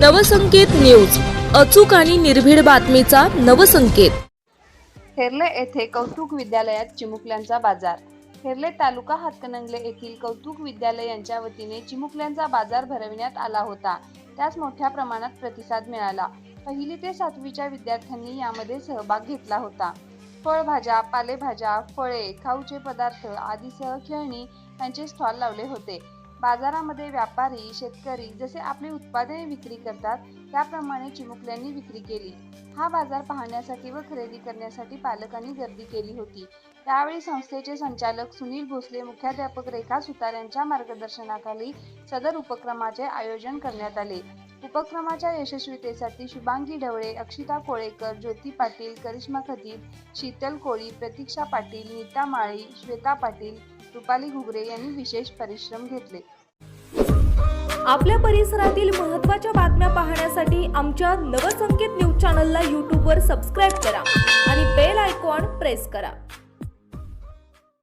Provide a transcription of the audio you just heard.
Navsanket news. अचूक आणि निर्भीड बातमीचा नवसंकेत. हेरले येथे कौतुक विद्यालयात चिमुकल्यांचा बाजार. हेरले तालुका हातकणंगले येथील कौतुक विद्यालय यांच्या वतीने चिमुकल्यांचा बाजार भरविण्यात आला होता. त्यास मोठ्या प्रमाणात प्रतिसाद मिळाला. पहिली ते सातवीच्या विद्यार्थ्यांनी यामध्ये सहभाग घेतला होता. फळभाज्या पालेभाज्या फळे खाऊचे पदार्थ आदीसह खेळणी यांचे स्टॉल लावले होते. बाजारामध्ये व्यापारी शेतकरी जसे आपली उत्पादने विक्री करतात त्याप्रमाणे चिमुकल्यांनी विक्री केली. हा बाजार पाहण्यासाठी व खरेदी करण्यासाठी पालकांनी गर्दी केली होती. त्यावेळी संस्थेचे संचालक सुनील भोसले मुख्याध्यापक रेखा सुतार यांच्या मार्गदर्शनाखाली सदर उपक्रमाचे आयोजन करण्यात आले. उपक्रमाच्या यशस्वीतेसाठी शुभांगी ढवळे अक्षिता कोळेकर ज्योती पाटील करिश्मा खतीब शीतल कोळी प्रतीक्षा पाटील नीता माळी श्वेता पाटील रुपाली घुगरे यांनी विशेष परिश्रम घेतले. आपल्या परिसरातील महत्त्वाच्या बातम्या पाहण्यासाठी आमच्या नवसंकेत न्यूज चॅनलला यूट्यूबवर सबस्क्राईब करा आणि बेल आयकॉन प्रेस करा.